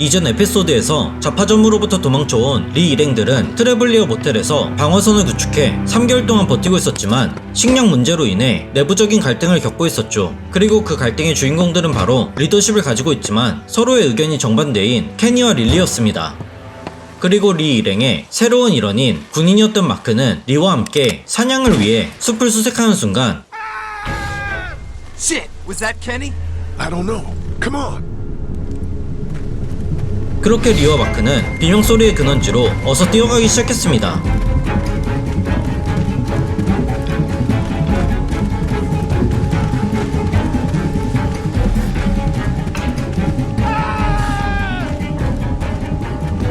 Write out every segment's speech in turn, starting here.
이전 에피소드에서 자파점으로부터 도망쳐온 리 일행들은 트래블리어 모텔에서 방어선을 구축해 3개월 동안 버티고 있었지만 식량 문제로 인해 내부적인 갈등을 겪고 있었죠. 그리고 그 갈등의 주인공들은 바로 리더십을 가지고 있지만 서로의 의견이 정반대인 케니와 릴리였습니다. 그리고 리 일행의 새로운 일원인 군인이었던 마크는 리와 함께 사냥을 위해 숲을 수색하는 순간 Shit, was that Kenny? I don't know. Come on. 그렇게 리와 마크는 비명소리의 근원지로 어서 뛰어가기 시작했습니다.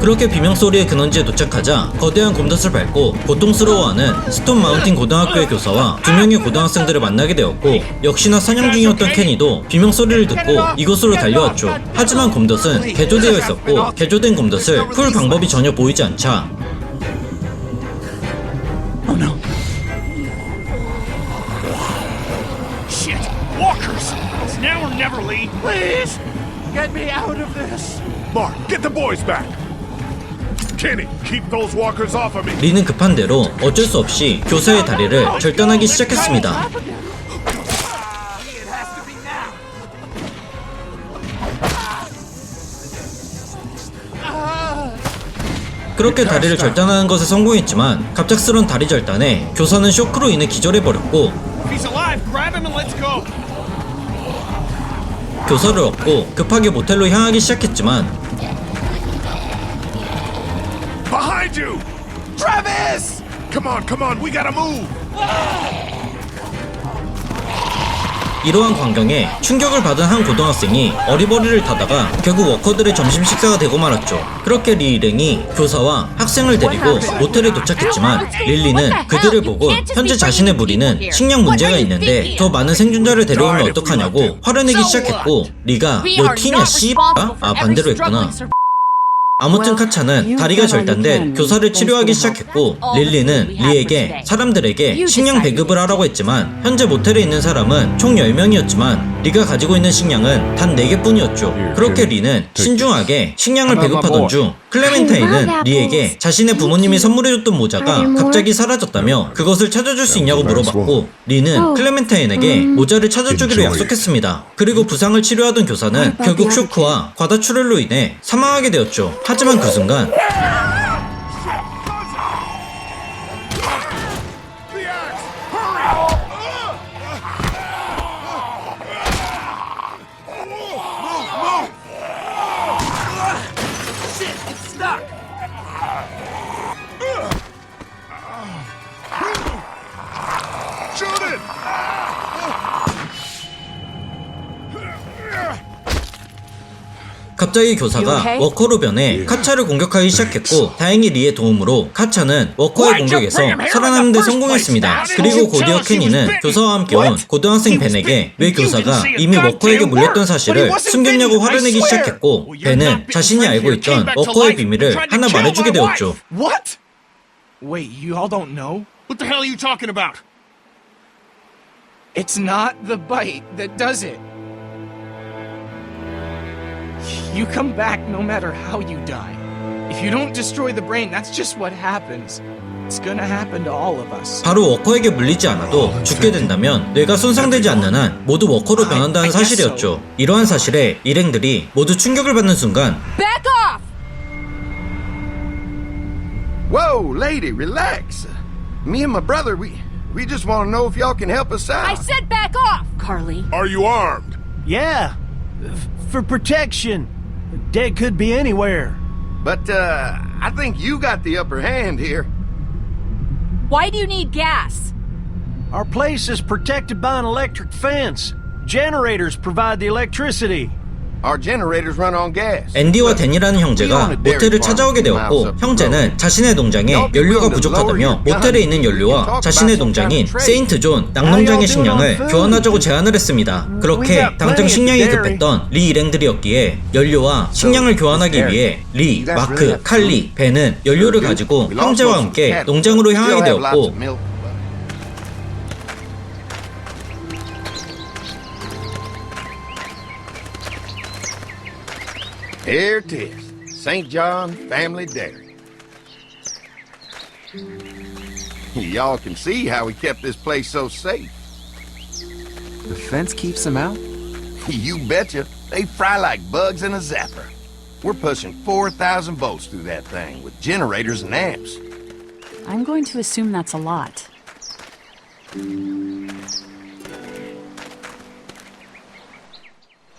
그렇게 비명소리의 근원지에 도착하자 거대한 곰덫을 밟고 고통스러워하는 스톤 마운틴 고등학교의 교사와 두 명의 고등학생들을 만나게 되었고 역시나 사냥 중이었던 케니도 비명소리를 듣고 이곳으로 달려왔죠. 하지만 곰덫은 개조되어 있었고 개조된 곰덫을 풀 방법이 전혀 보이지 않자 Oh no. Shit! Walkers! It's now or never, Lee! Please, get me out of this. Mark, get the boys back. 리는 급한 대로 어쩔 수 없이 교사의 다리를 절단하기 시작했습니다. 그렇게 다리를 절단하는 것에 성공했지만 갑작스런 다리 절단에 교사는 쇼크로 인해 기절해버렸고! 교사를 얻고 급하게 모텔로 향하기 시작했지만 Behind you! Travis! Come on, come on, we gotta move. 이러한 광경에 충격을 받은 한 고등학생이 어리버리를 타다가 결국 워커들의 점심 식사가 되고 말았죠. 그렇게 리 일행이 교사와 학생을 데리고 모텔에 도착했지만 릴리는 그들을 보고 현재 자신의 무리는 식량 문제가 있는데 더 많은 생존자를 데려오면 어떡하냐고 화를 내기 시작했고 리가 너 티냐 씨아 아 반대로 했구나. 아무튼 카차는 다리가 절단된 교사를 치료하기 시작했고 릴리는 리에게 사람들에게 식량 배급을 하라고 했지만 현재 모텔에 있는 사람은 총 10명이었지만 리가 가지고 있는 식량은 단 4개뿐이었죠. 그렇게 리는 신중하게 식량을 배급하던 중 클레멘타인은 리에게 자신의 부모님이 선물해줬던 모자가 갑자기 사라졌다며 그것을 찾아줄 수 있냐고 물어봤고 리는 클레멘타인에게 모자를 찾아주기로 약속했습니다. 그리고 부상을 치료하던 교사는 결국 쇼크와 과다출혈로 인해 사망하게 되었죠. 하지만 그 순간 갑자기 교사가 okay? 워커로 변해 카차를 공격하기 시작했고 다행히 리의 도움으로 카차는 워커의 공격에서 살아남는 데 성공했습니다. 그리고 곧이어 케니는 교사와 함께 온 고등학생 벤에게 왜 교사가 이미 워커에게 물렸던 사실을 숨겼냐고 화를 내기 시작했고 벤은 자신이 알고 있던 워커의 비밀을 하나 말해주게 되었죠. What? Wait, you all don't know? What the hell are you talking about? It's not the bite that does it. You come back no matter how you die. If you don't destroy the brain, that's just what happens. It's gonna happen to all of us. 바로 워커에게 물리지 않아도 죽게 된다면 뇌가 손상되지 않는 한 모두 워커로 변한다는 사실이었죠. 이러한 사실에 일행들이 모두 충격을 받는 순간 Back off! Whoa, lady, relax. Me and my brother, we we just want to know if y'all can help us out. I said back off! Carly. Are you armed? Yeah, f- for protection. Dead could be anywhere. But uh, I think you got the upper hand here. Why do you need gas? Our place is protected by an electric fence. Generators provide the electricity. 앤디와 댄이라는 형제가 모텔을 찾아오게 되었고 형제는 자신의 농장에 연료가 부족하다며 모텔에 있는 연료와 자신의 농장인 세인트 존 낙농장의 식량을 교환하자고 제안을 했습니다. 그렇게 당장 식량이 급했던 리 일행들이었기에 연료와 식량을 교환하기 위해 리, 마크, 칼리, 벤은 연료를 가지고 형제와 함께 농장으로 향하게 되었고 Here it is. St. John Family Dairy. Y'all can see how he kept this place so safe. The fence keeps them out? You betcha. They fry like bugs in a zapper. We're pushing 4,000 volts through that thing with generators and amps. I'm going to assume that's a lot.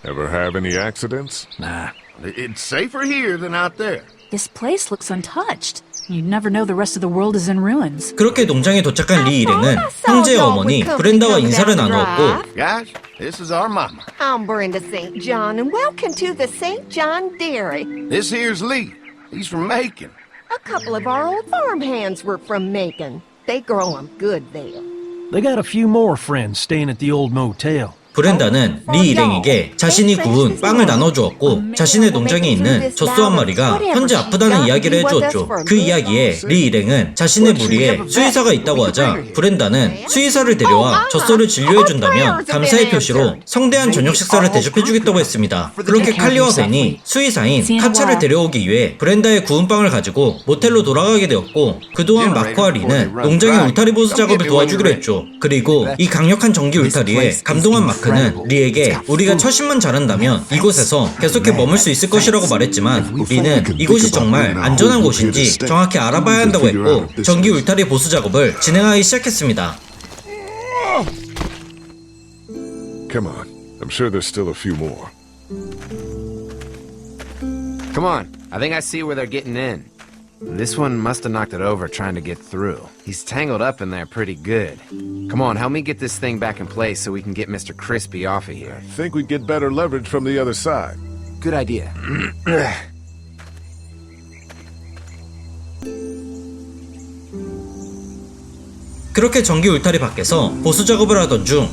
Ever have any accidents? Nah. It's safer here than out there. This place looks untouched. You'd never know the rest of the world is in ruins. 그렇게 농장에 도착한 리 일행은 형제의 어머니 브렌다와 인사를 나누었고 Guys, this is our mama. I'm Brenda St. John, and welcome to the St. John Dairy. This here's Lee. He's from Macon. A couple of our old farm hands were from Macon. They grow 'em good there. They got a few more friends staying at the old motel. 브렌다는 리 일행에게 자신이 구운 빵을 나눠주었고 자신의 농장에 있는 젖소 한 마리가 현재 아프다는 이야기를 해주었죠. 그 이야기에 리 일행은 자신의 무리에 수의사가 있다고 하자 브렌다는 수의사를 데려와 젖소를 진료해준다면 감사의 표시로 성대한 저녁 식사를 대접해주겠다고 했습니다. 그렇게 칼리와 벤이 수의사인 카차를 데려오기 위해 브렌다의 구운 빵을 가지고 모텔로 돌아가게 되었고 그동안 마크와 리는 농장의 울타리 보수 작업을 도와주기로 했죠. 그리고 이 강력한 전기 울타리에 감동한 마크 는 리에게 우리가 처신만 잘한다면 이곳에서 계속해 머물 수 있을 것이라고 말했지만 리는 이곳이 정말 안전한 곳인지 정확히 알아봐야 한다고 했고 전기 울타리 보수 작업을 진행하기 시작했습니다. Come on. I'm sure there's still a few more. Come on. I think I see where they're getting in. This one must have knocked it over trying to get through. He's tangled up in there pretty good. Come on, help me get this thing back in place so we can get Mr. Crispy off of here. Think we'd get better leverage from the other side. Good idea. 그렇게 전기 울타리 밖에서 보수 작업을 하던 중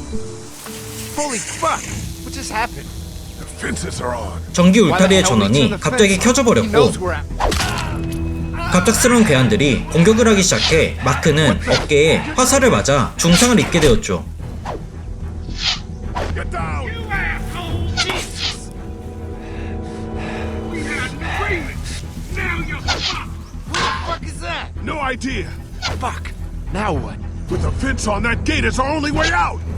Holy fuck! What just happened? The fences are on. 전기 울타리의 전원이 갑자기 켜져 버렸고 갑작스러운 괴한들이 공격을 하기 시작해 마크는 어깨에 화살을 맞아 중상을 입게 되었죠.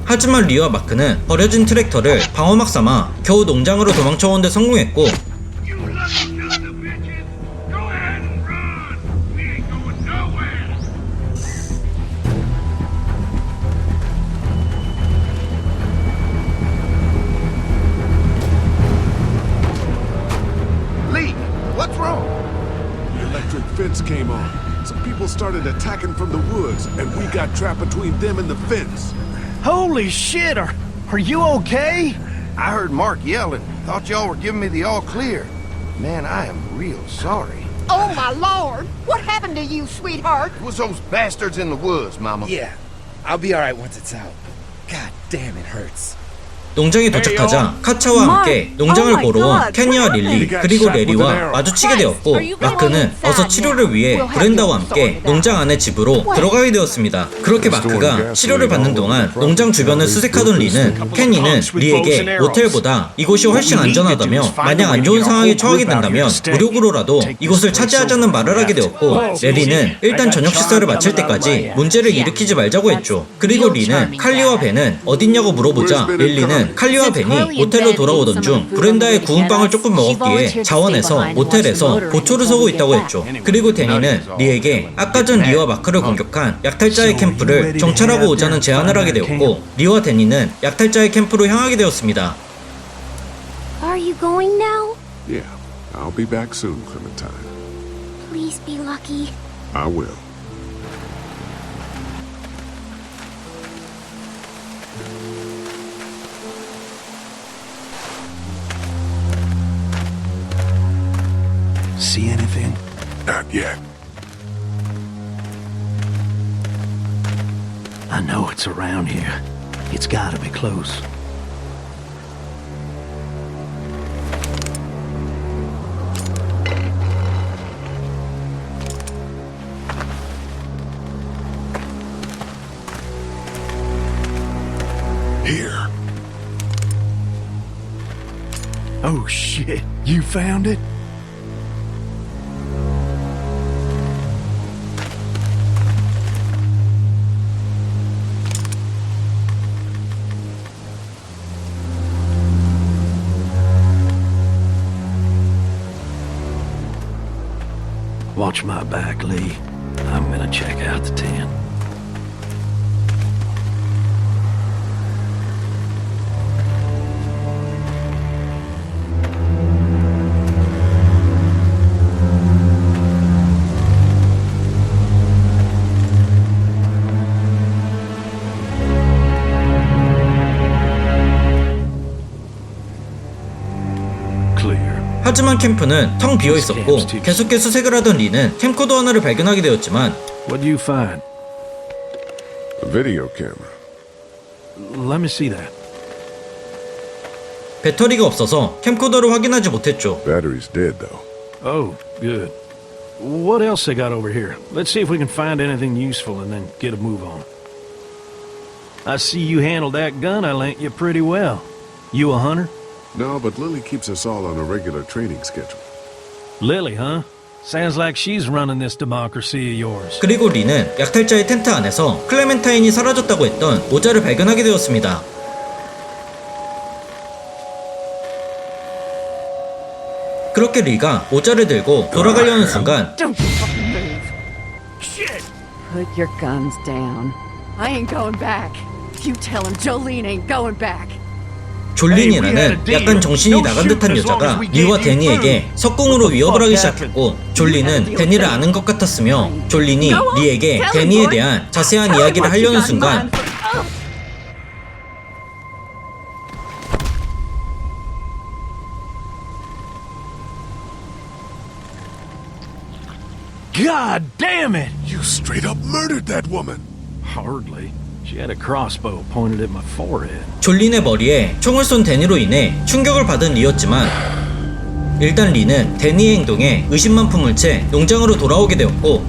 하지만 리와 마크는 버려진 트랙터를 방어막 삼아 겨우 농장으로 도망쳐오는데 성공했고 and we got trapped between them and the fence. Holy shit! Are, are you okay? I heard Mark yelling. Thought y'all were giving me the all clear. Man, I am real sorry. Oh, my lord! What happened to you, sweetheart? It was those bastards in the woods, Mama. Yeah. I'll be alright once it's out. God damn, it hurts. 농장에 도착하자 카차와 함께 농장을 보러 온 케니와 릴리 그리고 레리와 마주치게 되었고 마크는 어서 치료를 위해 브렌다와 함께 농장 안의 집으로 들어가게 되었습니다. 그렇게 마크가 치료를 받는 동안 농장 주변을 수색하던 리는 케니는 리에게 모텔보다 이곳이 훨씬 안전하다며 만약 안 좋은 상황에 처하게 된다면 무력으로라도 이곳을 차지하자는 말을 하게 되었고 레리는 일단 저녁 식사를 마칠 때까지 문제를 일으키지 말자고 했죠. 그리고 리는 칼리와 벤은 어딨냐고 물어보자 릴리는 칼리와 벤이 모텔로 돌아오던 중 브렌다의 구운 빵을 조금 먹었기에 자원에서 모텔에서 보초를 서고 있다고 했죠. 그리고 데니는 리에게 아까 전 리와 마크를 공격한 약탈자의 캠프를 정찰하고 오자는 제안을 하게 되었고 리와 데니는 약탈자의 캠프로 향하게 되었습니다. Are you going now? Yeah, I'll be back soon, Clementine. Please be lucky. I will. See anything? Not yet. I know it's around here. It's gotta be close. Here. Oh shit, you found it? 하지만 캠프는 텅 비어 있었고 계속해 수색을 하던 리는 캠코더 하나를 발견하게 되었지만 What'd you find? A video camera. Let me see that. 배터리가 없어서 캠코더를 확인하지 못했죠. Battery's dead, though. Oh, good. What else they got over here? Let's see if we can find anything useful and then get a move on. I see you handled that gun I lent you pretty well. You a hunter? No, but Lily keeps us all on a regular training schedule. Lily, huh? Sounds like she's running this democracy of yours. 그리고 리는 약탈자의 텐트 안에서 클레멘타인이 사라졌다고 했던 모자를 발견하게 되었습니다. 그렇게 리가 모자를 들고 돌아가려는 순간 Don't you fucking move. Shit! Put your guns down. I ain't going back. You tell him Jolene ain't going back. 졸린이라는 약간 정신이 나간 듯한 여자가 리와 데니에게 석궁으로 위협을 하기 시작했고 졸린은 데니를 아는 것 같았으며 졸린이 리에게 데니에 대한 자세한 이야기를 하려는 순간 God damn it! You straight up murdered that woman! Hardly. She had a crossbow pointed at my forehead. 졸린의 머리에 총을 쏜 데니로 인해 충격을 받은 리였지만 일단 리는 데니의 행동에 의심만 품은 채 농장으로 돌아오게 되었고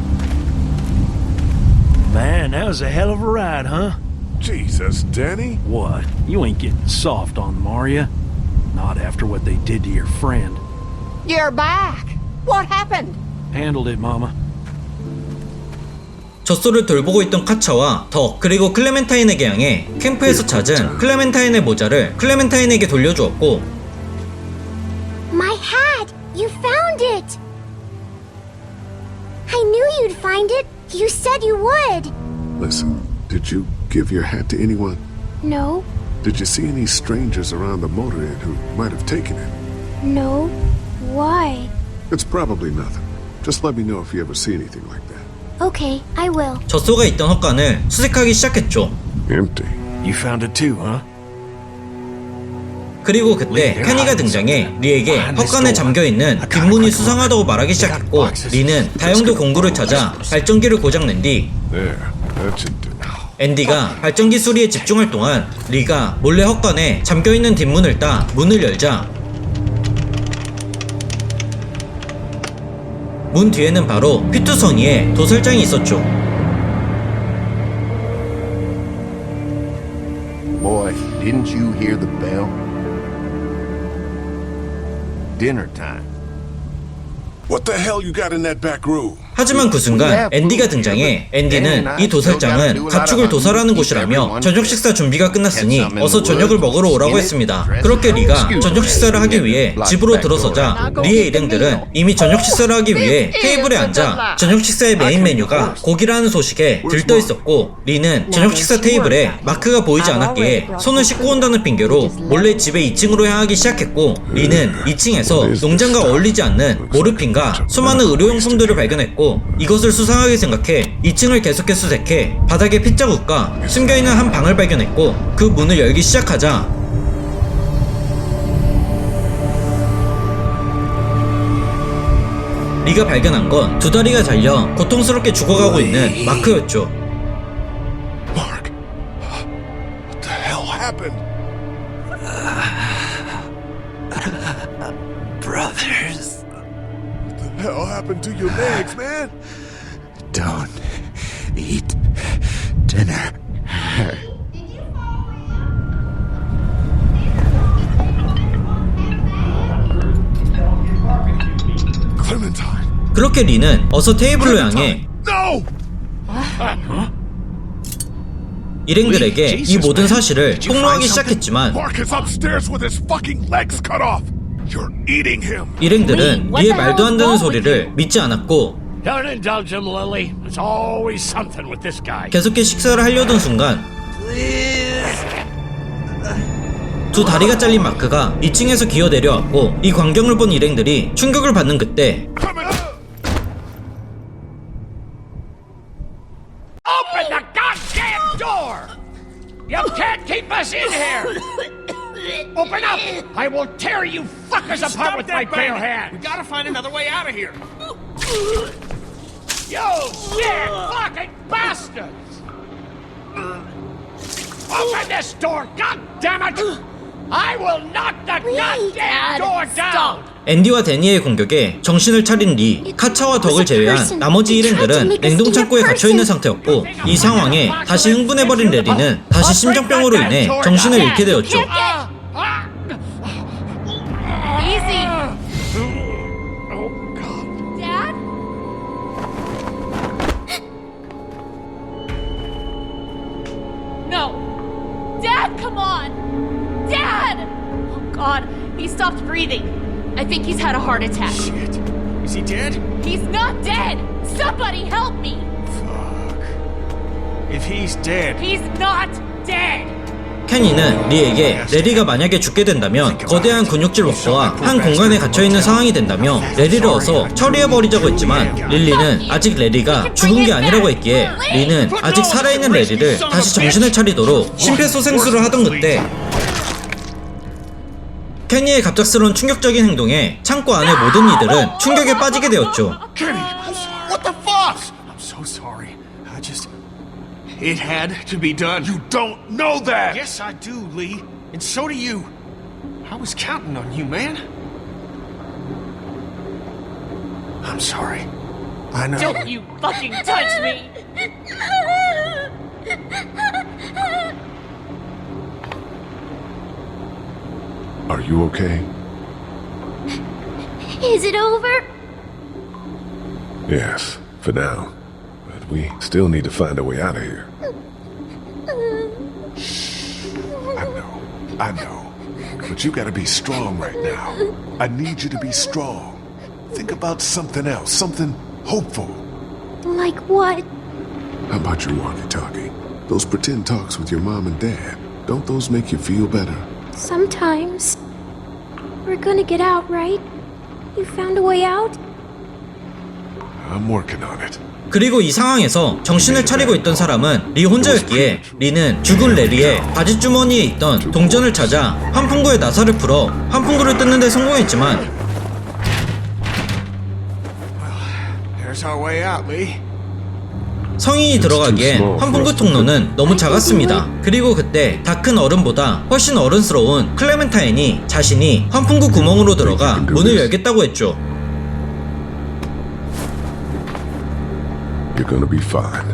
Man, that was a hell of a ride, huh? Jesus, Danny? What? You ain't getting soft on them, are ya? Not after what they did to your friend. You're back. What happened? Handled it, Mama. 젖소를 돌보고 있던 카차와 덕 그리고 클레멘타인에게 향해 캠프에서 찾은 클레멘타인의 모자를 클레멘타인에게 돌려주었고 My hat! You found it! I knew you'd find it. You said you would. Listen, did you give your hat to anyone? No, Did you see any strangers around the motor inn who might have taken it? no. Why? It's probably nothing. Just let me know if you ever see anything like that. Okay, I will. 젖소가 있던 헛간을 수색하기 시작했죠. Empty. You found it too, huh? 그리고 그때 케니가 등장해 리에게 헛간에 잠겨있는 뒷문이 수상하다고 말하기 시작했고 리는 다용도 공구를 찾아 발전기를 고장낸 뒤 There. 앤디가 발전기 수리에 집중할 동안 리가 몰래 헛간에 잠겨있는 뒷문을 따 문을 열자 문 뒤에는 바로 피투성이의 도살장이 있었죠. Boy, didn't you hear the bell? Dinner time. What the hell you got in that back room? 하지만 그 순간 앤디가 등장해 앤디는 이 도살장은 가축을 도살하는 곳이라며 저녁 식사 준비가 끝났으니 어서 저녁을 먹으러 오라고 했습니다. 그렇게 리가 저녁 식사를 하기 위해 집으로 들어서자 리의 일행들은 이미 저녁 식사를 하기 위해 테이블에 앉아 저녁 식사의 메인 메뉴가 고기라는 소식에 들떠 있었고 리는 저녁 식사 테이블에 마크가 보이지 않았기에 손을 씻고 온다는 핑계로 몰래 집의 2층으로 향하기 시작했고 리는 2층에서 농장과 어울리지 않는 모르핀과 수많은 의료용품들을 발견했고 이것을 수상하게 생각해 2층을 계속해 수색해 바닥에 핏자국과 숨겨있는 한 방을 발견했고 그 문을 열기 시작하자 리가 발견한 건 두 다리가 잘려 고통스럽게 죽어가고 있는 마크였죠. Mark. What the hell happened? Brothers, What the hell happened to your legs, man? don't eat dinner. Clementine. 그렇게 리는 어서 테이블로 향해 No! 일행들에게 이 모든 사실을 폭로하기 시작했지만 Mark is upstairs with his fucking legs cut off. You're eating him. 일행들은 리의 말도 안 되는 소리를 믿지 않았고 Don't indulge him, Lily. There's always something with this guy. 계속해 식사를 하려던 순간 두 다리가 잘린 마크가 2층에서 기어 내려왔고 이 광경을 본 일행들이 충격을 받는 그때 Open up! I will tear you fuckers apart with my bare hands! We gotta find another way out of here. You sick fucking bastards! Open this door, god damn it! I will knock the goddamn door down! 앤디와 데니의 공격에 정신을 차린 리, 카차와 덕을 제외한 나머지 일행들은 냉동 창고에 갇혀 있는 상태였고 이 상황에 다시 흥분해버린 레리는 다시 심장병으로 인해 정신을 잃게 되었죠. No. Dad, come on. Dad! Oh, God. He stopped breathing. I think he's had a heart attack. Shit. Is he dead? He's not dead! Somebody help me! Fuck. If he's dead, He's not dead! 케니는 리에게 레리가 만약에 죽게 된다면 거대한 근육질 워커와 한 공간에 갇혀있는 상황이 된다며 레리를 어서 처리해버리자고 했지만 릴리는 아직 레리가 죽은 게 아니라고 했기에 리는 아직 살아있는 레리를 다시 정신을 차리도록 심폐소생술을 하던 그때 케니의 갑작스러운 충격적인 행동에 창고 안의 모든 이들은 충격에 빠지게 되었죠. It had to be done. You don't know that! Yes, I do, Lee. And so do you. I was counting on you, man. I'm sorry. I know. Don't you fucking touch me! Are you okay? Is it over? Yes, for now. We still need to find a way out of here. I know, I know. But you gotta be strong right now. I need you to be strong. Think about something else, something hopeful. Like what? How about your walkie-talkie? Those pretend talks with your mom and dad. Don't those make you feel better? Sometimes. We're gonna get out, right? You found a way out? I'm working on it. 그리고 이 상황에서 정신을 차리고 있던 사람은 리 혼자였기에 리는 죽은 레리의 바지 주머니에 있던 동전을 찾아 환풍구에 나사를 풀어 환풍구를 뜯는 데 성공했지만. 성인이 들어가기엔 환풍구 통로는 너무 작았습니다. 그리고 그때 다 큰 어른보다 훨씬 어른스러운 클레멘타인이 자신이 환풍구 구멍으로 들어가 문을 열겠다고 했죠. You're gonna be fine.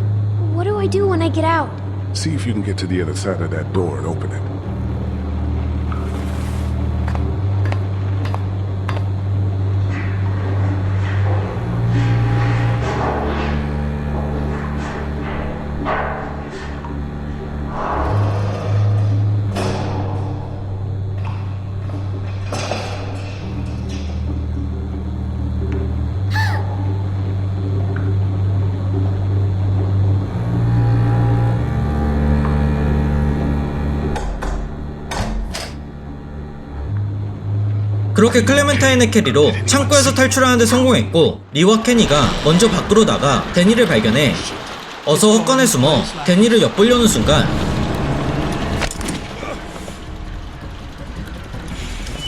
What do I do when I get out? See if you can get to the other side of that door and open it. 그렇게 클레멘타인의 캐리로 창고에서 탈출하는 데 성공했고 리와 케니가 먼저 밖으로 나가 데니를 발견해 어서 헛간에 숨어 데니를 엿보려는 순간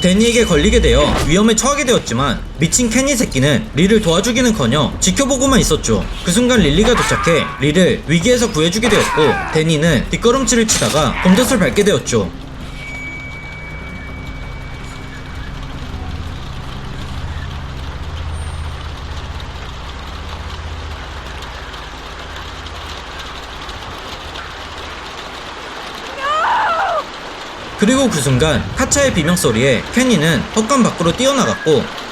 데니에게 걸리게 되어 위험에 처하게 되었지만 미친 케니 새끼는 리를 도와주기는커녕 지켜보고만 있었죠. 그 순간 릴리가 도착해 리를 위기에서 구해주게 되었고 데니는 뒷걸음질을 치다가 검덧을 밟게 되었죠. 그리고 그 순간 카차의 비명 소리에 케니는 헛간 밖으로 뛰어나갔고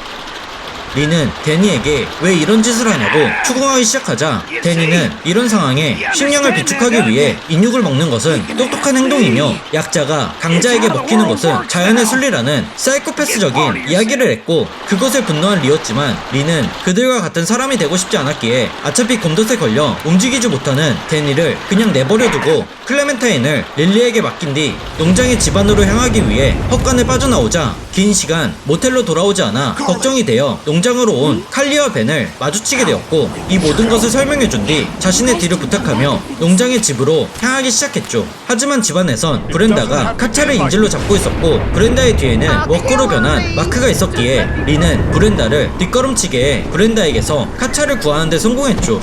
리는 데니에게 왜 이런 짓을 하냐고 추궁하기 시작하자 데니는 이런 상황에 식량을 비축하기 위해 인육을 먹는 것은 똑똑한 행동이며 약자가 강자에게 먹히는 것은 자연의 순리라는 사이코패스적인 이야기를 했고 그것에 분노한 리였지만 리는 그들과 같은 사람이 되고 싶지 않았기에 어차피 곰덫에 걸려 움직이지 못하는 데니를 그냥 내버려두고 클레멘타인을 릴리에게 맡긴 뒤 농장의 집안으로 향하기 위해 헛간을 빠져나오자 긴 시간 모텔로 돌아오지 않아 걱정이 되어 농장 으로 온 칼리와 벤을 마주치게 되었고 이 모든 것을 설명해준 뒤 자신의 뒤를 부탁하며 농장의 집으로 향하기 시작했죠. 하지만 집안에선 브렌다가 카차를 인질로 잡고 있었고 브렌다의 뒤에는 워커로 변한 마크가 있었기에 리는 브렌다를 뒷걸음치게 해 브렌다에게서 카차를 구하는 데 성공했죠.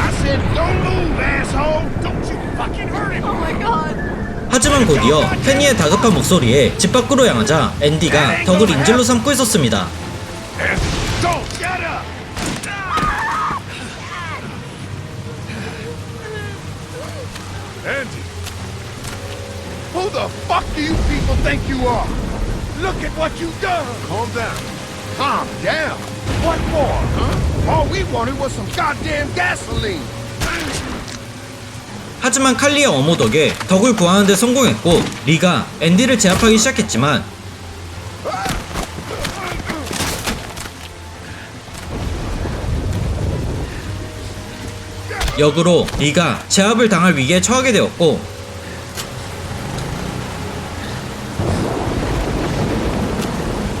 I said, don't move, asshole! Don't you fucking hurt him! Oh my god! 하지만 곧이어 페니의 다급한 목소리에 집 밖으로 향하자 앤디가 덕을 인질로 삼고 있었습니다. Don't shut up! Andy! Who the fuck do you people think you are? Look at what you've done! Calm down. Calm down? What for, huh? All we wanted was some goddamn gasoline! 하지만 칼리의 어머 덕에 덕을 구하는 데 성공했고 리가 앤디를 제압하기 시작했지만 역으로 리가 제압을 당할 위기에 처하게 되었고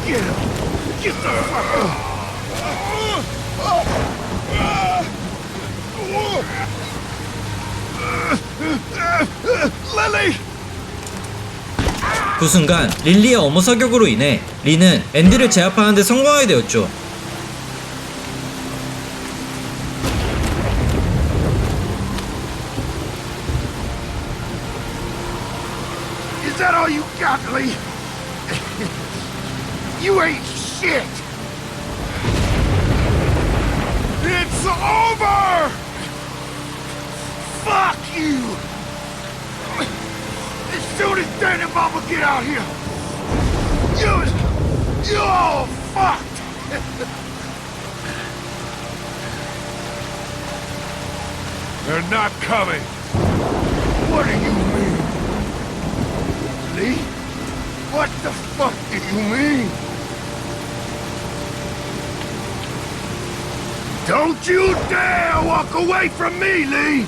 Get him! Get the fuck up! Lily! 그 순간 릴리의 어머 사격으로 인해 리는 앤디를 제압하는 데 성공하게 되었죠. Soon as Dan and Mama get out here, you, you all fucked! They're not coming. What do you mean? Lee? What the fuck do you mean? Don't you dare walk away from me, Lee!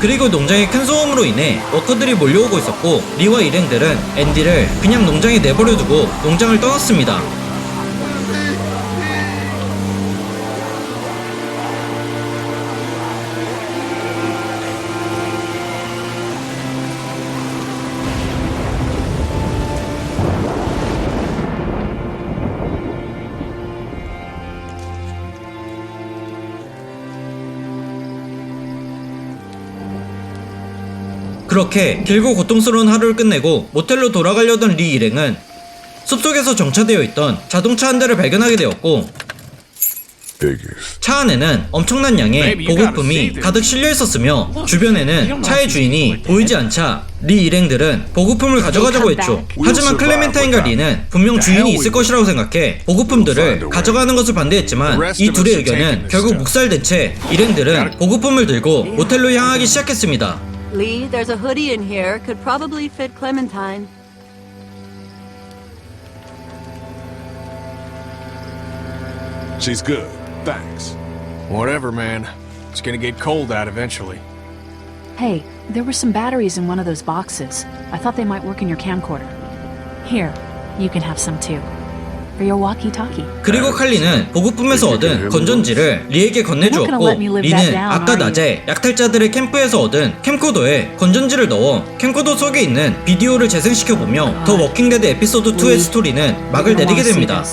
그리고 농장의 큰 소음으로 인해 워커들이 몰려오고 있었고 리와 일행들은 앤디를 그냥 농장에 내버려두고 농장을 떠났습니다. 그렇게 길고 고통스러운 하루를 끝내고 모텔로 돌아가려던 리 일행은 숲속에서 정차되어 있던 자동차 한 대를 발견하게 되었고 차 안에는 엄청난 양의 보급품이 가득 실려 있었으며 주변에는 차의 주인이 보이지 않자 리 일행들은 보급품을 가져가자고 했죠. 하지만 클레멘타인과 리는 분명 주인이 있을 것이라고 생각해 보급품들을 가져가는 것을 반대했지만 이 둘의 의견은 결국 묵살된 채 일행들은 보급품을 들고 모텔로 향하기 시작했습니다. Lee, there's a hoodie in here. Could probably fit Clementine. She's good. Thanks. Whatever, man. It's gonna get cold out eventually. Hey, there were some batteries in one of those boxes. I thought they might work in your camcorder. Here, you can have some too. For your walkie-talkie. 그리고 칼리는 보급품에서 얻은 건전지를 리에게 건네주었고 리는 아까 낮에 약탈자들의 캠프에서 얻은 캠코더에 건전지를 넣어 캠코더 속에 있는 비디오를 재생시켜보며 더 워킹데드 에피소드 2의 스토리는 막을 내리게 됩니다.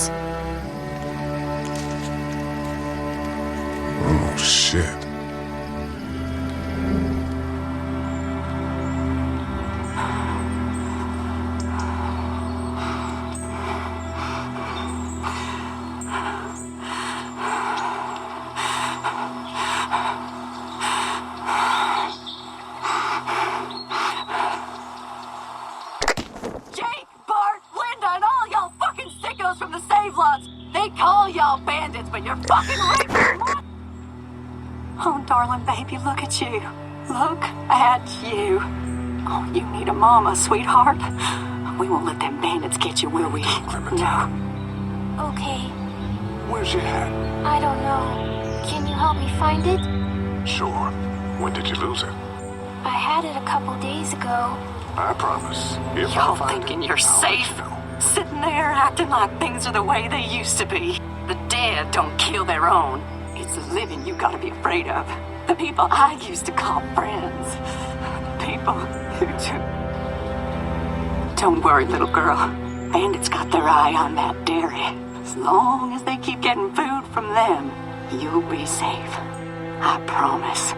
You need a mama, sweetheart. We won't let them bandits get you, will we? No. Okay, Where's your hat? I don't know. Can you help me find it? Sure. When did you lose it? I had it a couple days ago. I promise. If Y'all I find thinking it, you're I'll let safe? you know. Sitting there acting like things are the way they used to be. The dead don't kill their own. It's the living you gotta be afraid of. The people I used to call friends. The people Don't worry, little girl. Bandits got their eye on that dairy. As long as they keep getting food from them, you'll be safe. I promise.